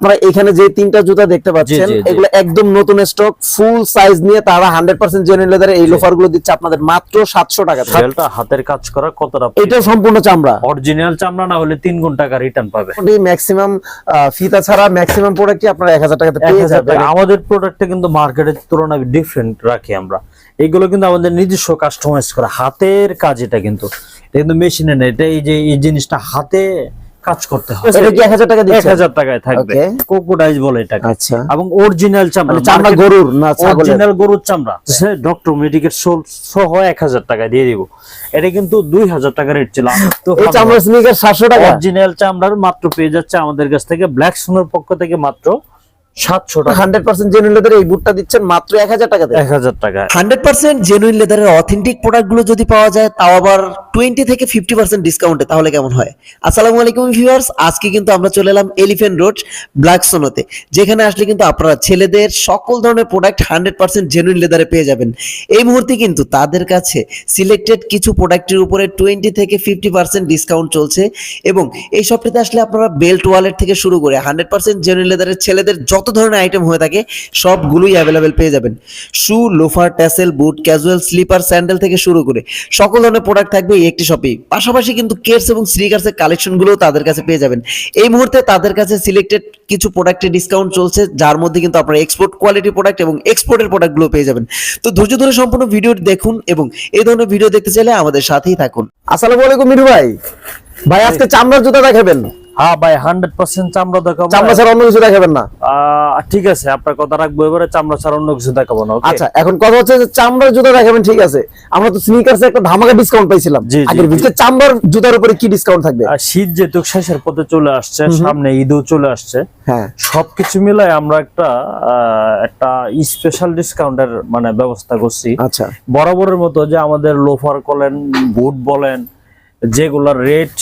আপনারা এখানে যে তিনটা জুতা দেখতে পাচ্ছেন। এগুলো একদম নতুন স্টক ফুল সাইজ নিয়ে তারা হান্ড্রেড পার্সেন্ট জেনুইন লেদারের এই লোফারগুলো দিচ্ছে আপনাদের মাত্র সাতশো টাকা হাতের কাজ করা কতটা এটা সম্পূর্ণ চামড়া। অরিজিনাল চামড়া না হলে তিন গুণ টাকা রিটার্ন পাবে? ম্যাক্সিমাম ফিতা ছাড়া ম্যাক্সিমাম প্রোডাক্টই আপনারা এক হাজার টাকাতে পেয়ে যাবেন? টাকা। আমাদের প্রোডাক্টটা কিন্তু মার্কেটের তুলনায় ডিফারেন্ট রাখি আমরা। এগুলো কিন্তু আমাদের নিজস্ব কাস্টমাইজ করা। হাতের কাজ এটা কিন্তু। এটা কিন্তু মেশিনে নেই। এটা এই যে এই জিনিসটা হাতে কাজ করতে হবে। এটা কি এক হাজার টাকা এক দিচ্ছে টাকায় থাকবে। কোকোডাইজ বলে এটাকে। আচ্ছা। এবং অরিজিনাল চামড়া। মানে চামড়া গরুর না ছাগলের? অরিজিনাল গরুর চামড়া। ডক্টর মেডিকেল সহ এক হাজার টাকায় দিয়ে দিব। এটা কিন্তু দুই হাজার টাকা রেট ছিল। তো এই চামড়া স্নিকার টাকা? অরিজিনাল চামড়ার মাত্র পেয়ে যাচ্ছে আমাদের কাছ থেকে। ব্ল্যাক সোনার পক্ষ থেকে মাত্র সাতশো টাকা। হান্ড্রেড পার্সেন্ট জেনুইন লেদারের এই বুটটা দিচ্ছেন মাত্র এক হাজার টাকাতে এক হাজার টাকা। হান্ড্রেড পার্সেন্ট জেনুইন লেদারের অথেন্টিক প্রোডাক্টগুলো যদি পাওয়া যায় তাও আবার টোয়েন্টি থেকে ফিফটি পার্সেন্ট ডিসকাউন্টে তাহলে কেমন হয়? আসসালামু আলাইকুম ভিউয়ার্স আজকে কিন্তু আমরা চলে এলাম এলিফেন্ট রোড ব্ল্যাক সোনোতে যেখানে আসলে কিন্তু আপনারা ছেলেদের সকল ধরনের প্রোডাক্ট হান্ড্রেড পার্সেন্ট জেনুইন লেদারে পেয়ে যাবেন। এই মুহূর্তে কিন্তু তাদের কাছে সিলেক্টেড কিছু প্রোডাক্টের উপরে টোয়েন্টি থেকে ফিফটি পার্সেন্ট ডিসকাউন্ট চলছে এবং এই শপটিতে আসলে আপনারা বেল্ট ওয়ালেট থেকে শুরু করে হান্ড্রেড পার্সেন্ট জেনুইন লেদারের ছেলেদের যত ধরনের আইটেম হয়ে থাকে সবগুলোই অ্যাভেলেবেল পেয়ে যাবেন। Shoe loafer tassel boot casual slipper sandal থেকে শুরু করে সকল ধরনের প্রোডাক্ট থাকবে এই একটি শপেই পাশাপাশি কিন্তু কেটস এবং স্নিকার্সের কালেকশনগুলোও তাদের কাছে পেয়ে যাবেন। এই মুহূর্তে তাদের কাছে সিলেক্টেড কিছু প্রোডাক্টের ডিসকাউন্ট চলছে যার মধ্যে কিন্তু আপনারা এক্সপোর্ট কোয়ালিটি প্রোডাক্ট এবং এক্সপোর্টের প্রোডাক্টগুলো পেয়ে যাবেন। তো ধৈর্য ধরে সম্পূর্ণ ভিডিওটি দেখুন এবং এই ধরনের ভিডিও দেখতে চাইলে আমাদের সাথেই থাকুন। আসসালামু আলাইকুম মিঠু ভাই। ভাই আজকে চামড়ার জুতা দেখাবেন? হ্যাঁ ভাই হান্ড্রেড পার্সেন্ট চামড়া দেখাবো। চামড়া ছাড়া অন্য কিছু দেখাবেন না? ঠিক আছে আপনার কথা রাখব এবারে চামড়া ছাড়া অন্য কিছু দেখাবো না আচ্ছা এখন কথা হচ্ছে যে চামড়ার জুতা দেখাবেন ঠিক আছে। আমরা তো স্নিকার্সে একটা ধামাকা ডিসকাউন্ট পাইছিলাম। আগের। চামড়ার জুতার উপরে কি ডিসকাউন্ট থাকবে? শীত যেহেতু শেষের পথে চলে আসছে সামনে ঈদও চলে আসছে হ্যাঁ। সবকিছু মিলাই আমরা একটা একটা স্পেশাল ডিসকাউন্টের মানে ব্যবস্থা করছি। আচ্ছা। বরাবরের মতো যে আমাদের লোফার বলেন বুট বলেন যেগুলোর রেট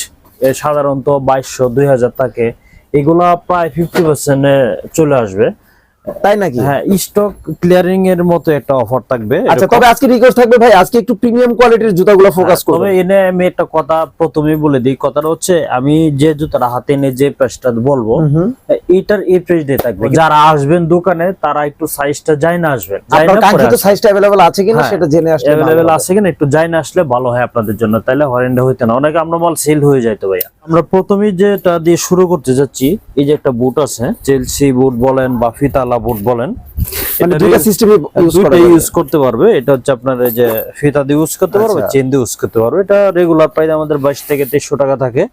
সাধারণত বাইশশো দুই হাজার থাকে এগুলা প্রায় ফিফটি পার্সেন্টে চলে আসবে। তাই নাকি হ্যাঁ স্টক ক্লিয়ারিং এর মতো একটা অফার থাকবে আচ্ছা এরকম। তবে আজকে রিকোয়েস্ট থাকবে ভাই আজকে একটু প্রিমিয়াম কোয়ালিটির জুতাগুলো ফোকাস তবে করবে এনে আমি একটা কথা প্রথমেই বলে দিই কথাটা হচ্ছে আমি যে জুতাটা হাতে এনে যে প্রাইসটা বলবো এইটার এই প্রাইস দিয়ে থাকবে যারা আসবেন দোকানে তারা একটু সাইজটা যাই না আসবেন যাই আপনার না কাঙ্ক্ষিত সাইজটা अवेलेबल আছে কিনা হ্যাঁ, সেটা জেনে আসলে ভালো অ্যাভেলেবেল হবে। আছে কিনা একটু যাই না আসলে ভালো হয় আপনাদের জন্য তাহলে হরেন্ডে হইতে না অনেকে আমরা মাল সেল হয়ে যাইতো ভাইয়া আমরা প্রথমেই যেটা দিয়ে শুরু করতে যাচ্ছি এই যে একটা বুট আছে চেলসি বুট বলেন বা ফিতালা বুট বলেন। মানে দুইটা রে- ইউজ করা দুইটা যাবে। ইউজ করতে পারবে। এটা হচ্ছে আপনার যে ফিতা দিয়ে ইউজ করতে পারবে আচ্ছা। চেন দিয়ে ইউজ করতে পারবে। এটা রেগুলার প্রাইস আমাদের বাইশ থেকে তেইশশো টাকা থাকে।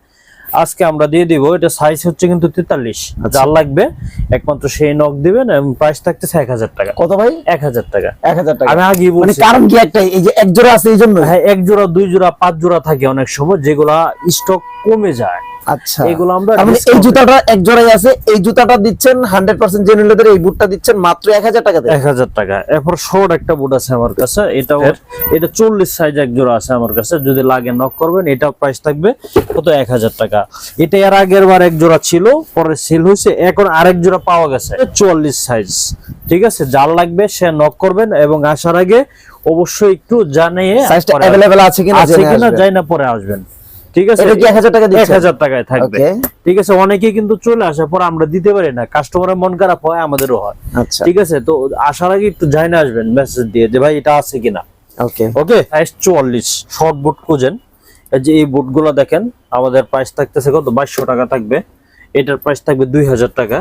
আজকে আমরা দিয়ে দিব এটা সাইজ হচ্ছে কিন্তু তেতাল্লিশ। আচ্ছা। যার লাগবে একমাত্র সেই নক দিবেন এবং প্রাইস থাকতেছে এক হাজার টাকা। কত ভাই? এক হাজার টাকা। এক হাজার টাকা। আমি মানে কারণ কি একটা এই যে এক জোড়া আছে এই জন্য? হ্যাঁ এক জোড়া দুই জোড়া পাঁচ জোড়া থাকে অনেক সময় যেগুলা স্টক কমে যায়। আচ্ছা। এগুলো আমরা তার মানে এই discount- জুতাটা এক জোড়াই আছে এই জুতাটা দিচ্ছেন হান্ড্রেড পার্সেন্ট জেনুইন লেদার এই বুটটা দিচ্ছেন মাত্র এক হাজার টাকাতে টাকা। এরপর শর্ট একটা বুট আছে আমার কাছে এটাও এটা সাইজ এক জোড়া আছে আমার কাছে যদি লাগে নক করবেন এটাও প্রাইস থাকবে কত? এক হাজার টাকা। এটা এর আগের বার এক জোড়া ছিল পরে সেল হয়েছে এখন আরেক জোড়া পাওয়া গেছে চুয়াল্লিশ সাইজ ঠিক আছে? যার লাগবে সে নক করবেন এবং আসার আগে অবশ্যই একটু জানিয়ে সাইজটা পরে আছে কিনা আছে কিনা যাই না পরে আসবেন। ঠিক আছে? এটা কি 1000 টাকা দিচ্ছেন? হাজার টাকায় থাকবে। ঠিক আছে অনেকেই কিন্তু চলে আসে পরে আমরা দিতে পারি না। কাস্টমারের মন খারাপ হয় আমাদেরও হয়। আচ্ছা। ঠিক আছে তো আসার আগে একটু যাই আসবেন মেসেজ দিয়ে যে ভাই এটা আছে কিনা? ওকে। ওকে? সাইজ চুয়াল্লিশ। শর্ট বুট খুঁজেন। এই যে এই বুটগুলো দেখেন আমাদের প্রাইস থাকতেছে কত? বাইশশো টাকা থাকবে। এটার প্রাইস থাকবে দুই হাজার টাকা।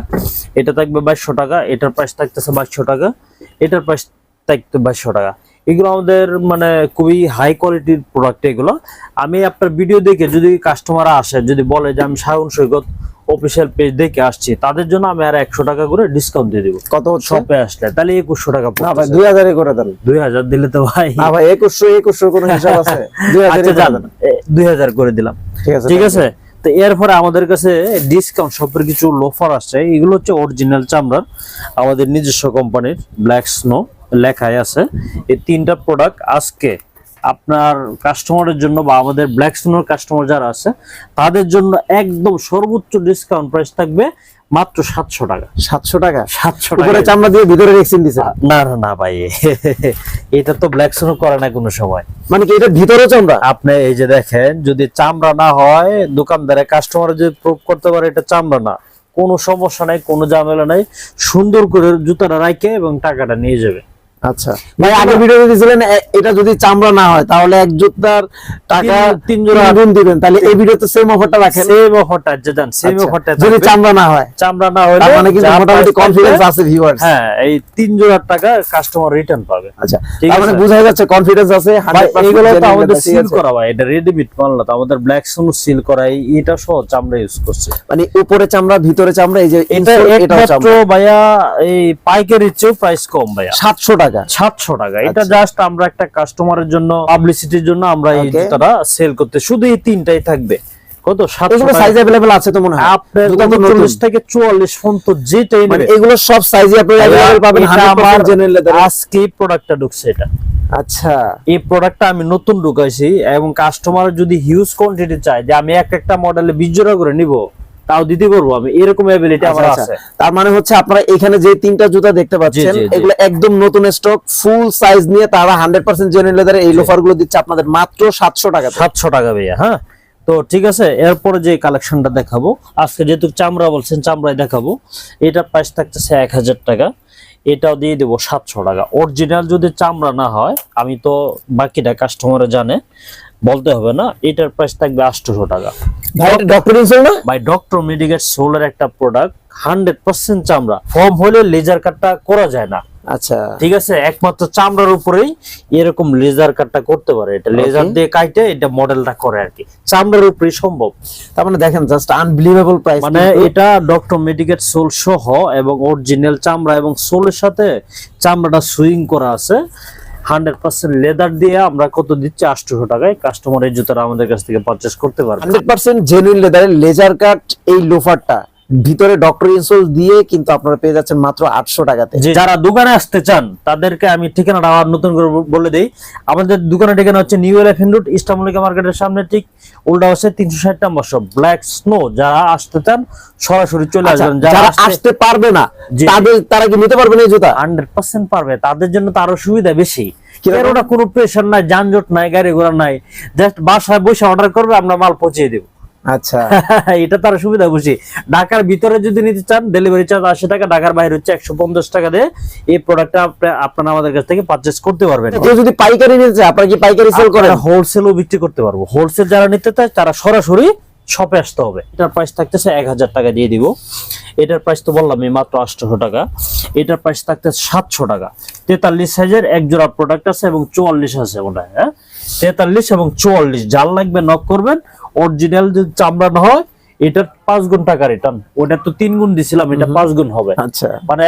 এটা থাকবে বাইশশো টাকা। এটার প্রাইস থাকতেছে বাইশশো টাকা। এটার প্রাইস থাকবে বাইশশো টাকা। এগুলো আমাদের মানে খুবই হাই কোয়ালিটির প্রোডাক্ট এগুলো। আমি আপনার ভিডিও দেখে যদি কাস্টমার আসে যদি বলে যে আমি সায়ন সৈকত অফিসিয়াল পেজ দেখে আসছি তাদের জন্য আমি আর একশো টাকা করে ডিসকাউন্ট দিয়ে দিব। কত শপে আসলে তাহলে একুশশো টাকা ভাই দুই হাজারই করে দেন। দুই হাজার দিলে তো ভাই। ভাই একুশশো একুশশো কোনো হিসাব আছে? দুই আচ্ছা করে দুই হাজার করে দিলাম। ঠিক আছে ঠিক আছে? তো এরপরে আমাদের কাছে ডিসকাউন্ট সবের কিছু লোফার আসছে। এগুলো হচ্ছে অরিজিনাল চামড়ার আমাদের নিজস্ব কোম্পানির ব্ল্যাক স্নো লেখাই আছে। এই তিনটা প্রোডাক্ট আজকে আপনার কাস্টমারের জন্য বা আমাদের ব্ল্যাক স্নোর কাস্টমার যারা আছে তাদের জন্য একদম সর্বোচ্চ ডিসকাউন্ট প্রাইস থাকবে মাত্র সাতশো টাকা। সাতশো টাকা? সাতশো টাকা। চামড়া দিয়ে ভিতরে ভ্যাকসিন দিছে? না না না ভাই। এটা তো ব্ল্যাক স্নো করে না কোনো সময়। মানে কি এটা ভিতরে চামড়া? আপনি এই যে দেখেন যদি চামড়া না হয় দোকানদারে কাস্টমার যদি প্রুভ করতে পারে এটা চামড়া না কোনো সমস্যা নাই কোনো ঝামেলা নাই। সুন্দর করে জুতাটা রাখে এবং টাকাটা নিয়ে যাবে। আচ্ছা। ভাই আগে ভিডিওতে দিয়েছিলেন এটা যদি চামড়া না হয় তাহলে এক টাকা তিন- তিন জোড়া তিন দিবেন। তাহলে এই ভিডিওতে সেম অফারটা রাখেন। সেম অফারটা দেন সেম আচ্ছা, অফারটা যদি চামড়া না হয়। চামড়া না হলে মানে কিন্তু মোটামুটি কনফিডেন্স আছে ভিউয়ার্স হ্যাঁ এই তিন জোড়ার টাকা কাস্টমার রিটার্ন পাবে। আচ্ছা। তার মানে বোঝা যাচ্ছে কনফিডেন্স আছে 100% এগুলো তো আমাদের সিল করা এটা রেডিমেড মাল না তো আমাদের ব্ল্যাক সোন সিল করা এই- এটা সহ চামড়া ইউজ করছে। মানে উপরে চামড়া ভিতরে চামড়া এই যে এটা চামড়া। ভাইয়া এই পাইকারির চেয়েও প্রাইস কম ভাইয়া। 700 টাকা। সাতশো টাকা এটা আচ্ছা। জাস্ট আমরা একটা কাস্টমারের জন্য পাবলিসিটির জন্য আমরা এই Okay. জুতাটা সেল করতে শুধু এই তিনটাই থাকবে কত সাতশো এগুলো সাইজ अवेलेबल আছে তো মনে হয় আপনার জুতা তো নতুন। উনচল্লিশ থেকে চুয়াল্লিশ পর্যন্ত যেটাই মানে নেবে এগুলো সব সাইজে আপনি अवेलेबल পাবেন এটা আমার 100% জেনুইন লেদার আজকে প্রোডাক্টটা ঢুকছে এটা আচ্ছা এই প্রোডাক্টটা আমি নতুন ঢুকাইছি এবং কাস্টমার যদি হিউজ কোয়ান্টিটি চায় যে আমি এক একটা মডেলে বিশ জোড়া করে নিব তাও দিতে পারব আমি। এরকম অ্যাবিলিটি আমার আচ্ছা, আছে। আচ্ছা। তার মানে হচ্ছে আপনারা এখানে যে তিনটা জুতা দেখতে পাচ্ছেন। এগুলো একদম নতুন স্টক ফুল সাইজ নিয়ে তারা 100% জেনুইন লেদারের এই লোফারগুলো দিচ্ছে আপনাদের মাত্র 700 টাকা সাতশো টাকা ভাইয়া হ্যাঁ? তো ঠিক আছে এরপরে যে কালেকশনটা দেখাবো আজকে যেহেতু চামড়া বলছেন চামড়ায় দেখাবো। এটা প্রাইস থাকতেছে এক হাজার টাকা। এটাও দিয়ে দেবো সাতশো টাকা। অরিজিনাল যদি চামড়া না হয় আমি তো বাকিটা কাস্টমারে জানে বলতে হবে না এটার প্রাইস থাকবে আটশোশো টাকা। ভাই ডক্টর ইনসোল না? বাই ডক্টর মেডিকেট সোলের একটা প্রোডাক্ট হান্ড্রেড পার্সেন্ট চামড়া। ফর্ম হলে লেজার কাটটা করা যায় না। আচ্ছা। ঠিক আছে? একমাত্র চামড়ার উপরেই এরকম লেজার কাটটা করতে পারে। এটা লেজার দিয়ে কাটে এটা মডেলটা করে আর কি। চামড়ার উপরেই সম্ভব। তার মানে দেখেন জাস্ট আনবিলিভেবল প্রাইস মানে এটা ডক্টর মেডিকেট সোল সহ এবং অরিজিনাল চামড়া এবং সোলের সাথে চামড়াটা সুইং করা আছে। হান্ড্রেড পার্সেন্ট লেদার দিয়ে আমরা কত দিচ্ছি? আটশোশো টাকায়। কাস্টমার এই জুতাটা আমাদের কাছ থেকে পারচেস করতে পারবে। 100% জেনুইন লেদারের লেজার কাট এই লোফারটা ভিতরে ডক্টর ইনসোল দিয়ে কিন্তু আপনারা পেয়ে যাচ্ছেন মাত্র 800 টাকাতে। যে যারা দোকানে আসতে চান তাদেরকে আমি ঠিকানাটা আবার নতুন করে বলে দিই। আমাদের দোকানের ঠিকানা হচ্ছে নিউ এলিফেন্ট রোড ইস্টামলিকা মার্কেটের সামনে ঠিক উল্টা হচ্ছে তিনশো ষাট নম্বর সব ব্ল্যাক স্নো যারা আসতে চান সরাসরি চলে আচ্ছা, আসবেন। যারা আসতে পারবে না। তাদের তারা কি নিতে পারবে না জুতা? হান্ড্রেড পার্সেন্ট পারবে। তাদের জন্য তো আরও সুবিধা বেশি। কীরকম? কেন কোনো প্রেশার নাই যানজট নাই গাড়ি ঘোড়া নাই। জাস্ট বাসায় বসে অর্ডার করবে আমরা মাল পৌঁছে দেবো। আচ্ছা। এটা তার সুবিধা বুঝি। ঢাকার ভিতরে যদি নিতে চান ডেলিভারি চার্জ আশি টাকা ঢাকার বাইরে হচ্ছে একশো পঞ্চাশ টাকা দিয়ে এই প্রোডাক্টটা আপনারা আমাদের কাছ থেকে পারচেস করতে পারবেন। কেউ যদি পাইকারি নিতে চায় আপনারা কি পাইকারি সেল করেন? হোলসেলও বিক্রি করতে পারব। হোলসেল যারা নিতে চায় তারা সরাসরি শপে আসতে হবে। এটার প্রাইস থাকতেছে এক হাজার টাকা দিয়ে দিব। এটার প্রাইস তো বললাম এই মাত্র আটশোশো টাকা। এটার প্রাইস থাকতেছে সাতশো টাকা। তেতাল্লিশ সাইজের এক জোড়া প্রোডাক্ট আছে এবং চুয়াল্লিশ আছে ওটা হ্যাঁ? তেতাল্লিশ এবং চুয়াল্লিশ যার লাগবে নক করবেন অরিজিনাল যদি চামড়া না হয় এটার পাঁচ গুণ টাকা রিটার্ন ওটা তো তিন গুণ দিছিলাম এটা পাঁচ গুণ হবে। আচ্ছা। মানে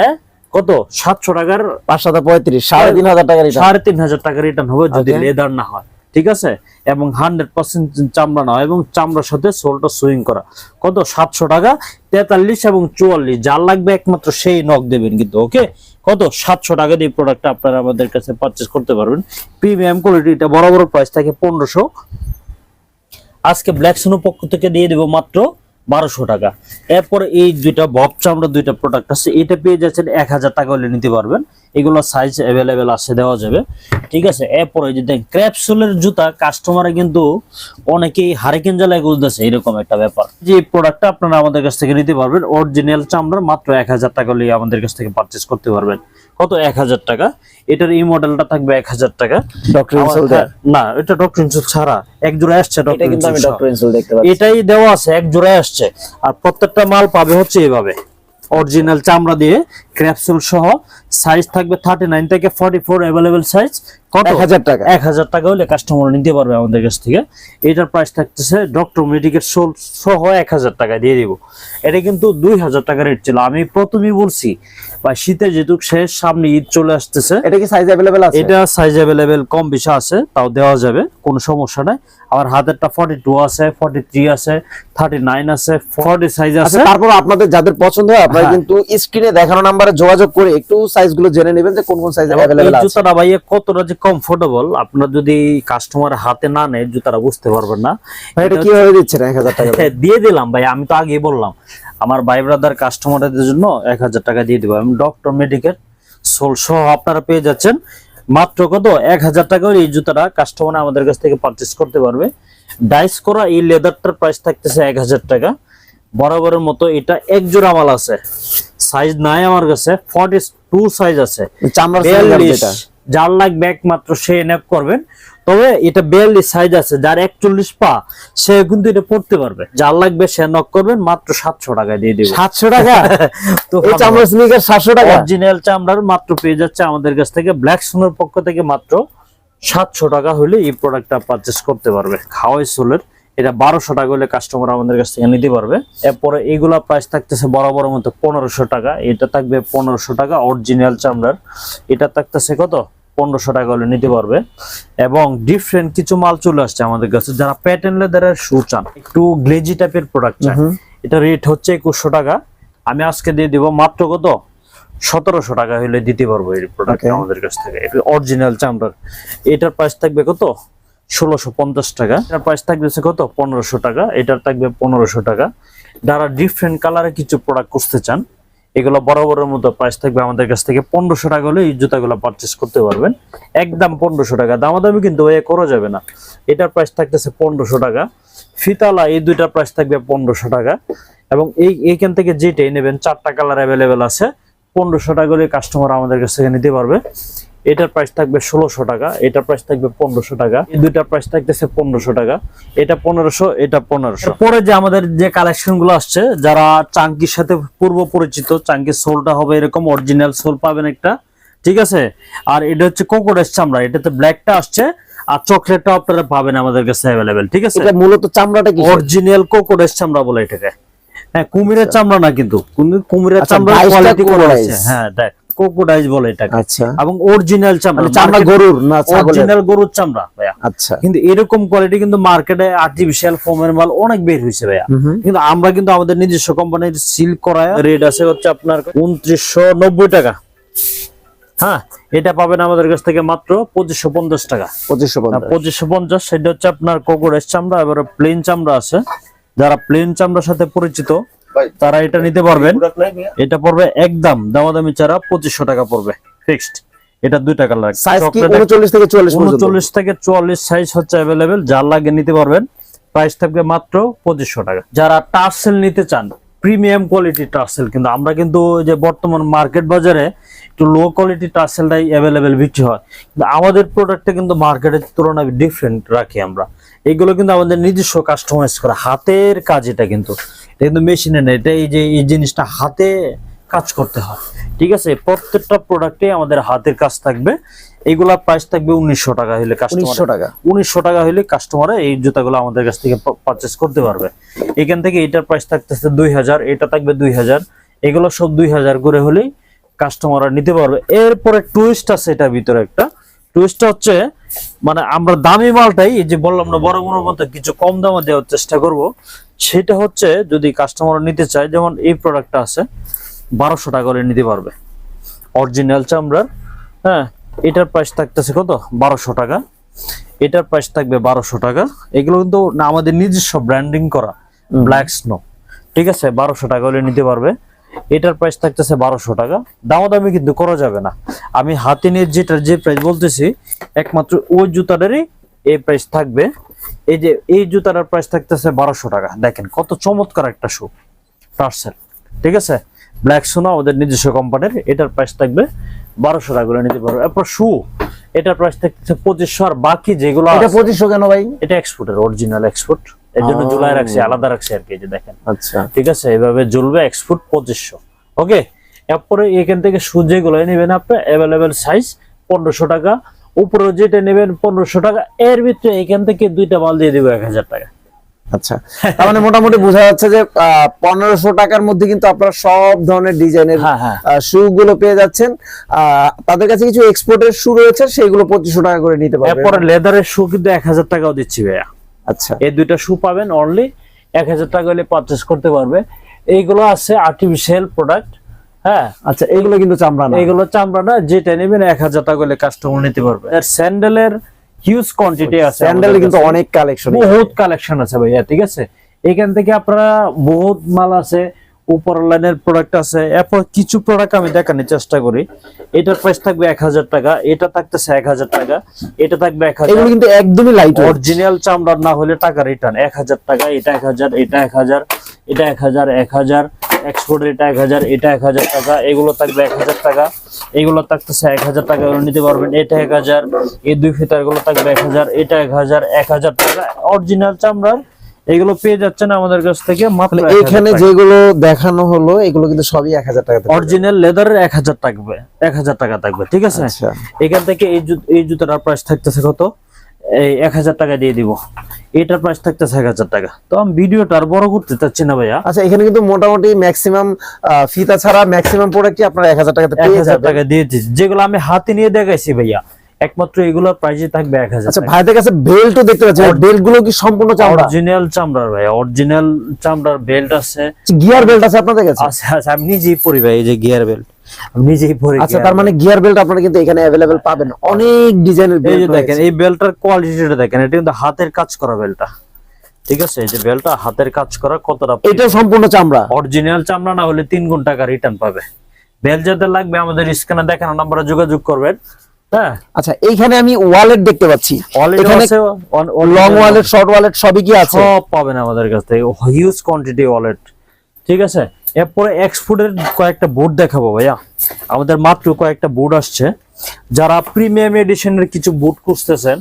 কত? সাতশো টাকার পাঁচ সাথে পঁয়ত্রিশ সাড়ে তিন হাজার টাকা রিটার্ন সাড়ে তিন হাজার টাকা রিটার্ন হবে যদি লেদার না হয় ঠিক আছে? এবং হান্ড্রেড পার্সেন্ট চামড়া না এবং চামড়ার সাথে সোলটা সুইং করা। কত? সাতশো টাকা তেতাল্লিশ এবং চুয়াল্লিশ যার লাগবে একমাত্র সেই নখ দেবেন কিন্তু ওকে কত? সাতশো টাকা দিয়ে প্রোডাক্টটা আপনারা আমাদের কাছে পারচেস করতে পারবেন। প্রিমিয়াম কোয়ালিটি এটা বড় বড় প্রাইস থাকে পনেরোশো। আজকে ব্ল্যাক সোনো পক্ষ থেকে দিয়ে দেবো মাত্র বারোশো টাকা। এরপরে এই দুইটা বব চামড়া দুইটা প্রোডাক্ট আছে, এটা পেয়ে যাচ্ছেন এক হাজার টাকা হলে নিতে পারবেন। এগুলো সাইজ অ্যাভেলেবেল আছে, দেওয়া যাবে। ঠিক আছে, এরপরে যদি ক্র্যাপসুলের জুতা কাস্টমারে কিন্তু অনেকেই হারিকেন জ্বালায় গুলতেছে এরকম একটা ব্যাপার। যে প্রোডাক্টটা আপনারা আমাদের কাছ থেকে নিতে পারবেন অরিজিনাল চামড়ার মাত্র এক হাজার টাকা হলে আমাদের কাছ থেকে পারচেস করতে পারবেন। কত? এক হাজার টাকা। এটার এই মডেলটা থাকবে এক হাজার টাকা। ডক্টর ইনসোল আমার- না এটা ডক্টর ইনসুল ছাড়া এক জোড়া আসছে ডক্টর কিন্তু আমি ডক্টর ইনসোল দেখতে পাচ্ছি। এটাই দেওয়া আছে এক জোড়ায় আসছে। আর প্রত্যেকটা মাল পাবে হচ্ছে এভাবে। অরিজিনাল চামড়া দিয়ে ক্র্যাপসুল সহ সাইজ থাকবে থার্টি নাইন থেকে 44 अवेलेबल সাইজ কত? 1000 টাকা। এক হাজার টাকা হলে কাস্টমার নিতে পারবে আমাদের কাছ থেকে। এটার প্রাইস থাকতেছে ডক্টর মেডিকেল সোল সহ এক হাজার টাকা দিয়ে দিব। এটা কিন্তু দুই হাজার টাকা রেট ছিল। আমি প্রথমেই বলছি ভাই শীতের যেহেতু শেষ সামনে ঈদ চলে আসছে এটা কি সাইজ अवेलेबल আছে? এটা সাইজ अवेलेबल কম বেশি আছে তাও দেওয়া যাবে কোনো সমস্যা নাই। আমার হাতেরটা ফর্টি টু আছে ফর্টি থ্রি আছে থার্টি নাইন আছে ফর্টি আচ্ছা, সাইজ আছে। তারপর আপনাদের যাদের পছন্দ হয় আপনারা হ্যাঁ। কিন্তু স্ক্রিনে দেখানো নাম্বার যোগাযোগ করে একটু সাইজ গুলো জেনে নেবেন যে কোন কোন সাইজ এবং अवेलेबल এই আছে জুতাটা ভাইয়া কতটা যে কমফোর্টেবল আপনার যদি কাস্টমার হাতে না নেয় জুতাটা বুঝতে পারবেন না ভাই এটা কিভাবে দিচ্ছেন 1000 টাকা হ্যাঁ, দিয়ে দিলাম ভাই আমি তো আগেই বললাম আমার ভাই ব্রাদার কাস্টমারদের জন্য এক হাজার টাকা দিয়ে দিব আমি ডক্টর মেডিকেট সোল সহ আপনারা পেয়ে যাচ্ছেন মাত্র কত এক হাজার টাকা হলে এই জুতাটা কাস্টমার আমাদের কাছ থেকে পারচেস করতে পারবে ডাইস করা এই লেদারটার প্রাইস থাকতেছে এক হাজার টাকা বরাবরের মতো এটা এক জোড়া মাল আছে। সাইজ নাই আমার কাছে ফর্টি টু সাইজ আছে যার লাগবে একমাত্র সে এনে করবেন। তবে এটা বিয়াল্লিশ সাইজ আছে যার একচল্লিশ পা সে কিন্তু এটা পড়তে পারবে। যার লাগবে সে নক করবেন মাত্র সাতশো টাকায় দিয়ে দেবে। সাতশো টাকা? তো চামড়া স্নিকার সাতশো টাকা? অরিজিনাল চামড়ার মাত্র পেয়ে যাচ্ছে আমাদের কাছ থেকে। ব্ল্যাক সোনের পক্ষ থেকে মাত্র সাতশো টাকা হলে এই প্রোডাক্টটা পারচেস করতে পারবে। খাওয়াই সোলের এটা বারোশো টাকা হলে কাস্টমার আমাদের কাছ থেকে নিতে পারবে। এরপরে এগুলা প্রাইস থাকতেছে বরাবর মতো পনেরোশো টাকা। এটা থাকবে পনেরোশো টাকা অরিজিনাল চামড়ার। এটা থাকতেছে কত? পনেরোশো টাকা হলে নিতে পারবে। এবং ডিফারেন্ট কিছু মাল চলে আসছে আমাদের কাছে যারা প্যাটার্ন লেদারের শু চান একটু গ্লেজি টাইপের প্রোডাক্ট চান এটা রেট হচ্ছে একুশশো টাকা। আমি আজকে দিয়ে দিব মাত্র কত? সতেরোশো টাকা হলে দিতে পারব এই প্রোডাক্ট আমাদের কাছ থেকে। অরিজিনাল চামড়ার। এটার প্রাইস থাকবে কত? ষোলোশো পঞ্চাশ টাকা। এটার প্রাইস থাকবে হচ্ছে কত? পনেরোশো টাকা। এটার থাকবে পনেরোশো টাকা। যারা ডিফারেন্ট কালারে কিছু প্রোডাক্ট খুঁজতে চান, এগুলো বরাবরের মতো প্রাইস থাকবে আমাদের কাছ থেকে। পনেরোশো টাকা হলে এই জুতাগুলো পারচেস করতে পারবেন। একদম পনেরোশো টাকা। দামাদামি কিন্তু এ করা যাবে না। এটার প্রাইস থাকতেছে পনেরোশো টাকা। ফিতালা, এই দুইটার প্রাইস থাকবে পনেরোশো টাকা। এবং এই, এইখান থেকে যেটাই নেবেন, চারটা কালার অ্যাভেলেবেল আছে। পনেরোশো টাকা করে কাস্টমার আমাদের কাছ থেকে নিতে পারবে। এটার প্রাইস থাকবে ষোলোশো টাকা এটার প্রাইস থাকবে পনেরোশো টাকা এই দুইটার প্রাইস থাকতেছে পনেরোশো টাকা এটা পনেরোশো এটা পনেরোশো। পরে যে আমাদের যে কালেকশনগুলো আসছে যারা চাঙ্কির সাথে পূর্ব পরিচিত চাঙ্কির সোলটা হবে এরকম অরিজিনাল সোল পাবেন একটা ঠিক আছে? আর এটা হচ্ছে কোকোডাস চামড়া এটাতে ব্ল্যাকটা আসছে আর চকলেটটা আপনারা পাবেন আমাদের কাছে অ্যাভেলেবেল ঠিক আছে? এটা মূলত চামড়াটা কি অরিজিনাল কোকোডাস চামড়া বলে এটাকে। হ্যাঁ কুমিরের চামড়া না কিন্তু কুমিরের আচ্ছা, চামড়া কোয়ালিটি করা আছে হ্যাঁ দেখ। কোকোডাইজ বলে এটাকে। আচ্ছা। এবং অরিজিনাল চামড়া মানে চামড়া গরুর না অরিজিনাল গরুর চামড়া ভাইয়া। আচ্ছা। কিন্তু এরকম কোয়ালিটি কিন্তু মার্কেটে আর্টিফিশিয়াল ফোমের মাল অনেক বের হয়েছে ভাইয়া। কিন্তু আমরা কিন্তু আমাদের নিজস্ব কোম্পানির সিল করা রেট আছে হচ্ছে আপনার উনত্রিশশো নব্বই টাকা। হ্যাঁ এটা পাবেন আমাদের কাছ থেকে মাত্র পঁচিশশো পঞ্চাশ টাকা। পঁচিশশো পঞ্চাশ। পঁচিশশো পঞ্চাশ সেটা হচ্ছে আপনার কোকোরেস চামড়া এবারে প্লেন চামড়া আছে। যারা প্লেন চামড়ার সাথে পরিচিত তারা এটা নিতে পারবেন। এটা পড়বে একদম দামাদামি চারা পঁচিশশো টাকা পড়বে ফিক্সড এটা দুই টাকা লাগবে সাইজ কি চকলেট উনচল্লিশ থেকে চুয়াল্লিশ উনচল্লিশ থেকে চুয়াল্লিশ সাইজ হচ্ছে অ্যাভেলেবেল যার লাগে নিতে পারবেন প্রাইস থাকবে মাত্র পঁচিশশো টাকা। যারা টার্সেল নিতে চান প্রিমিয়াম কোয়ালিটি টার্সেল কিন্তু আমরা কিন্তু যে বর্তমান মার্কেট বাজারে একটু লো কোয়ালিটি টার্সেলটাই অ্যাভেলেবেল বিক্রি হয়। কিন্তু আমাদের প্রোডাক্টটা কিন্তু মার্কেটের তুলনায় ডিফারেন্ট রাখি আমরা। এইগুলো কিন্তু আমাদের নিজস্ব কাস্টমাইজ করা। হাতের কাজ এটা কিন্তু। এটা কিন্তু মেশিনে নেই এটা এই যে এই জিনিসটা হাতে কাজ করতে হয়। ঠিক আছে? প্রত্যেকটা প্রোডাক্টে আমাদের হাতের কাজ থাকবে। এইগুলা প্রাইস থাকবে উনিশশো টাকা হলে কাস্টমার উনিশশো টাকা। উনিশশো টাকা হলে কাস্টমার এই জুতাগুলো আমাদের কাছ থেকে পারচেস করতে পারবে। এখান থেকে এটার প্রাইস থাকতেছে দুই হাজার এটা থাকবে দুই হাজার। এগুলো সব দুই হাজার করে হলেই কাস্টমাররা নিতে পারবে। এরপরে টুইস্ট আছে এটার ভিতরে একটা। টুইস্টটা হচ্ছে মানে আমরা দামি মালটাই এই যে বললাম না বড় বড় মতো কিছু কম দামে দেওয়ার চেষ্টা করব। সেটা হচ্ছে যদি কাস্টমার নিতে চায় যেমন এই প্রোডাক্টটা আছে বারোশো টাকা করে নিতে পারবে। অরিজিনাল চামড়ার হ্যাঁ এটার প্রাইস থাকতেছে কত? বারোশো টাকা। এটার প্রাইস থাকবে বারোশো টাকা। এগুলো কিন্তু না আমাদের নিজস্ব ব্র্যান্ডিং করা ব্ল্যাক স্নো ঠিক আছে? বারোশো টাকা হলে নিতে পারবে। এটার প্রাইস থাকতেছে বারোশো টাকা। দামাদামি কিন্তু করা যাবে না। আমি হাতে নিয়ে যেটা যে প্রাইস বলতেছি একমাত্র ওই জুতাটারই এই প্রাইস থাকবে। এই যে এই জুতাটার প্রাইস থাকতেছে বারোশো টাকা। দেখেন কত চমৎকার একটা শু টার্সেল ঠিক আছে? ব্ল্যাক সোনা আমাদের নিজস্ব কোম্পানির এটার প্রাইস থাকবে বারোশো টাকা করে নিতে পারবে এরপর শু এটার প্রাইস থাকতেছে পঁচিশশো আর বাকি যেগুলো এটা পঁচিশশো কেন ভাই? এটা এক্সপোর্টের অরিজিনাল এক্সপোর্ট এর জন্য। জুলাই রাখছি আলাদা রাখছি আর কি যে দেখেন। আচ্ছা। ঠিক আছে? এভাবে জ্বলবে এক্সপোর্ট পঁচিশশো। ওকে এরপরে এখান থেকে শু যেগুলো নেবেন আপনি অ্যাভেলেবেল সাইজ পনেরোশো টাকা উপরে যেটা নেবেন পনেরোশো টাকা এর ভিতরে এখান থেকে দুইটা মাল দিয়ে দিব এক হাজার টাকা। আচ্ছা তার মানে মোটামুটি বোঝা যাচ্ছে যে পনেরোশো টাকার মধ্যে কিন্তু আপনারা সব ধরনের ডিজাইনের হ্যাঁ হ্যাঁ। শু গুলো পেয়ে যাচ্ছেন। তাদের কাছে কিছু এক্সপোর্টের শু রয়েছে সেগুলো পঁচিশশো টাকা করে নিতে পারবেন। এরপরে লেদারের শু কিন্তু এক হাজার টাকাও দিচ্ছি ভাইয়া। আচ্ছা। এই দুইটা শু পাবেন অনলি এক হাজার টাকা হলে পারচেস করতে পারবে। এইগুলো আছে আর্টিফিশিয়াল প্রোডাক্ট হ্যাঁ। আচ্ছা এগুলো কিন্তু চামড়া না। এইগুলো চামড়া না যেটা নেবেন এক হাজার টাকা কাস্টমার নিতে পারবে। আর স্যান্ডেলের হিউজ কোয়ান্টিটি আছে। স্যান্ডেল কিন্তু অনেক কালেকশন বহুত কালেকশন আছে ভাইয়া ঠিক আছে? এখান থেকে আপনারা বহুত মাল আছে উপর লাইনের প্রোডাক্ট আছে। এরপর কিছু প্রোডাক্ট আমি দেখানোর চেষ্টা করি। এটার প্রাইস থাকবে এক হাজার টাকা এটা থাকতেছে এক হাজার টাকা এটা থাকবে এক হাজার। কিন্তু একদমই লাইট অরিজিনাল চামড়ার না হলে টাকা রিটার্ন এক হাজার টাকা এটা এক হাজার এটা এক হাজার এটা এক হাজার এক হাজার। এক্সপোর্টের এটা এক হাজার এটা এক হাজার টাকা এগুলো থাকবে এক হাজার টাকা এগুলো থাকতেছে এক হাজার টাকা নিতে পারবেন এটা এক হাজার এই দুই ফিতারগুলো থাকবে এক হাজার এটা এক হাজার এক হাজার টাকা অরিজিনাল চামড়ার এগুলো পেয়ে যাচ্ছেন আমাদের কাছ থেকে মাত্র এইখানে যেগুলো দেখানো হলো এগুলো কিন্তু সবই এক হাজার টাকা অরিজিনাল লেদারের এক হাজার থাকবে এক হাজার টাকা থাকবে ঠিক আছে? আচ্ছা। এখান থেকে এই জুত- এই জুতাটার প্রাইস থাকতেছে কত? এই এক হাজার টাকা দিয়ে দিব। এটার প্রাইস থাকতেছে এক হাজার টাকা। তো আমি ভিডিওটা আর বড় করতে চাচ্ছি না ভাইয়া। আচ্ছা এখানে কিন্তু মোটামুটি ম্যাক্সিমাম ফিতা ছাড়া ম্যাক্সিমাম প্রোডাক্টই আপনারা এক হাজার টাকাতে এক হাজার টাকা দিয়ে দিচ্ছি। যেগুলো আমি হাতে নিয়ে দেখাইছি ভাইয়া একমাত্র এগুলোর প্রাইসই থাকবে এক হাজার আচ্ছা ভাইদের কাছে বেল্টও দেখতে পাচ্ছি বেল্টগুলো কি সম্পূর্ণ চামড়া? অরিজিনাল চামড়ার ভাইয়া অরিজিনাল চামড়ার বেল্ট আছে। গিয়ার বেল্ট আছে আপনাদের কাছে? আচ্ছা আচ্ছা আমি নিজেই পরি ভাই এই যে গিয়ার বেল্ট নিজেই পরি আচ্ছা তার মানে গিয়ার বেল্ট আপনারা কিন্তু এখানে অ্যাভেলেবেল পাবেন। অনেক ডিজাইনের বেল্ট দেখেন এই বেল্টটার কোয়ালিটিটা দেখেন এটা কিন্তু হাতের কাজ করা বেল্টটা ঠিক আছে? এই যে বেল্টটা হাতের কাজ করা কতটা এটা সম্পূর্ণ চামড়া। অরিজিনাল চামড়া না হলে তিন গুণ টাকা রিটার্ন পাবে। বেল যাদের লাগবে আমাদের স্ক্যানে দেখানো নাম্বারে যোগাযোগ করবেন। হ্যাঁ? আচ্ছা এইখানে আমি ওয়ালেট দেখতে পাচ্ছি। লং ওয়ালেট শর্ট ওয়ালেট সবই কি আছে? সব পাবেন আমাদের কাছ হিউজ কোয়ান্টিটি ওয়ালেট ঠিক আছে? এরপরে এক্সপোর্টের কয়েকটা বুট দেখাবো ভাইয়া। আমাদের মাত্র কয়েকটা বোর্ড আসছে। যারা প্রিমিয়াম এডিশনের কিছু বুট খুঁজতেছেন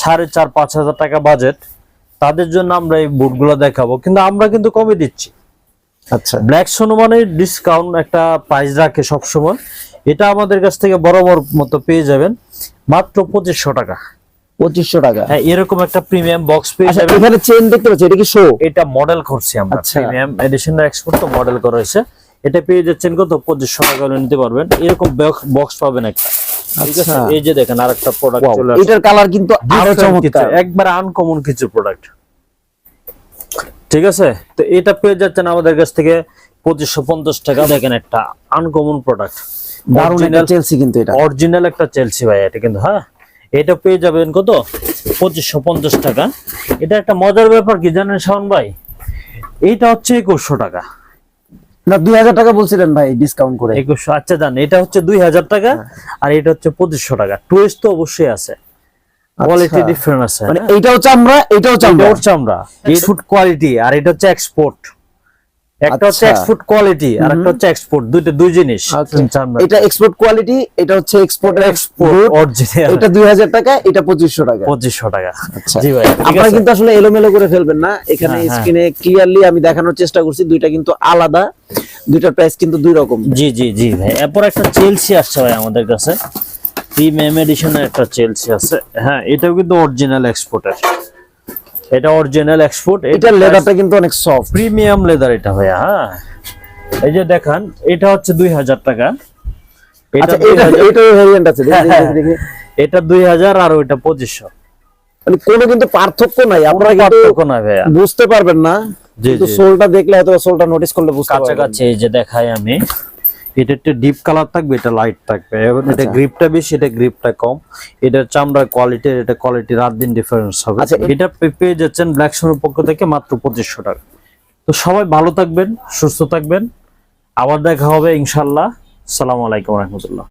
সাড়ে চার পাঁচ হাজার টাকা বাজেট তাদের জন্য আমরা এই বুটগুলো দেখাবো। কিন্তু আমরা কিন্তু কমে দিচ্ছি। আচ্ছা। ব্ল্যাক সোনোমানের ডিসকাউন্ট একটা প্রাইস রাখে সবসময়। এটা আমাদের কাছ থেকে বরাবর মতো পেয়ে যাবেন। মাত্র পঁচিশশো টাকা। পঁচিশশো টাকা। হ্যাঁ এরকম একটা প্রিমিয়াম বক্স পেয়ে আচ্ছা যাবেন। এখানে চেন দেখতে পাচ্ছি এটা কি শো এটা মডেল করছি আমরা। প্রিমিয়াম এডিশনের এক্সপোর্ট তো মডেল করা হয়েছে। এটা পেয়ে যাচ্ছেন কত? পঁচিশশো টাকা হলে নিতে পারবেন। এরকম বক্স পাবেন একটা। আচ্ছা। এই যে দেখেন আরেকটা প্রোডাক্ট চলে এটার কালার কিন্তু আরও চমৎকার। একবার আনকমন কিছু প্রোডাক্ট ঠিক আছে? তো এটা পেয়ে যাচ্ছেন আমাদের কাছ থেকে পঁচিশশো পঞ্চাশ টাকা। দেখেন একটা আনকমন প্রোডাক্ট দারুণ একটা চেলসি কিন্তু এটা। অরিজিনাল একটা চেলসি ভাই এটা কিন্তু হ্যাঁ? এটা পেয়ে যাবেন কত? পঁচিশশো পঞ্চাশ টাকা। এটা একটা মজার ব্যাপার কি জানেন শাওন ভাই? এইটা হচ্ছে একুশশো টাকা। না দুই হাজার টাকা বলছিলেন ভাই ডিসকাউন্ট করে। একুশশো আচ্ছা জান এটা হচ্ছে দুই হাজার টাকা আর এটা হচ্ছে পঁচিশশো টাকা। টুয়েস্ট তো অবশ্যই আছে। কোয়ালিটি ডিফারেন্ট আছে মানে হ্যাঁ? এইটাও চামড়া এটাও এটা চামড়া। আমরা ফুড কোয়ালিটি আর এটা হচ্ছে এক্সপোর্ট একটা হচ্ছে আচ্ছা। এক্সপোর্ট কোয়ালিটি আর একটা হচ্ছে এক্সপোর্ট দুইটা দুই জিনিস। আচ্ছা। এটা এক্সপোর্ট কোয়ালিটি এটা হচ্ছে এক্সপোর্ট এক্সপোর্ট অরিজিনাল এটা দুই হাজার টাকা এটা পঁচিশশো টাকা। পঁচিশশো টাকা। আচ্ছা। জি ভাই আপনারা কিন্তু আসলে এলোমেলো করে ফেলবেন না। এখানে হ্যাঁ, হ্যাঁ। স্ক্রিনে ক্লিয়ারলি আমি দেখানোর চেষ্টা করছি দুইটা কিন্তু আলাদা দুইটার প্রাইস কিন্তু দুই রকম। জি জি জি ভাই। এরপর একটা চেলসি আসছে ভাই আমাদের কাছে। প্রিমিয়াম এডিশনের একটা চেলসি আছে। হ্যাঁ এটাও কিন্তু অরিজিনাল এক্সপোর্টের এটা অরিজিনাল এক্সপোর্ট এটার লেদারটা কিন্তু অনেক সফট প্রিমিয়াম লেদার এটা ভাইয়া হ্যাঁ। এই যে দেখান এটা হচ্ছে দুই হাজার টাকা। এটা আচ্ছা দুই এটা ভেরিয়েন্ট আছে দেখি, দেখি, দেখি। এটা দুই হাজার আর ওইটা পঁচিশশো। মানে কোনো কিন্তু পার্থক্য নাই আপনারা কিন্তু পার্থক্য না ভাইয়া। বুঝতে পারবেন না কিন্তু। সোলটা দেখলে হয়তো সোলটা নোটিস করলে বুঝতে পারবেন। কাছাকাছি এই যে দেখাই আমি। এটা একটা ডিপ কালার থাকবে এটা লাইট থাকবে। এবং এটা আচ্ছা। গ্রিপটা বেশি এটা গ্রিপটা কম। এটার চামড়ার কোয়ালিটি এটা কোয়ালিটি রাত দিন ডিফারেন্স হবে। আচ্ছা, এটা পেয়ে যাচ্ছেন ব্ল্যাক সোনের পক্ষ থেকে মাত্র পঁচিশশো টাকা। তো সবাই ভালো থাকবেন সুস্থ থাকবেন। আবার দেখা হবে ইনশাল্লাহ সালাম আলাইকুম রহমতুল্লাহ।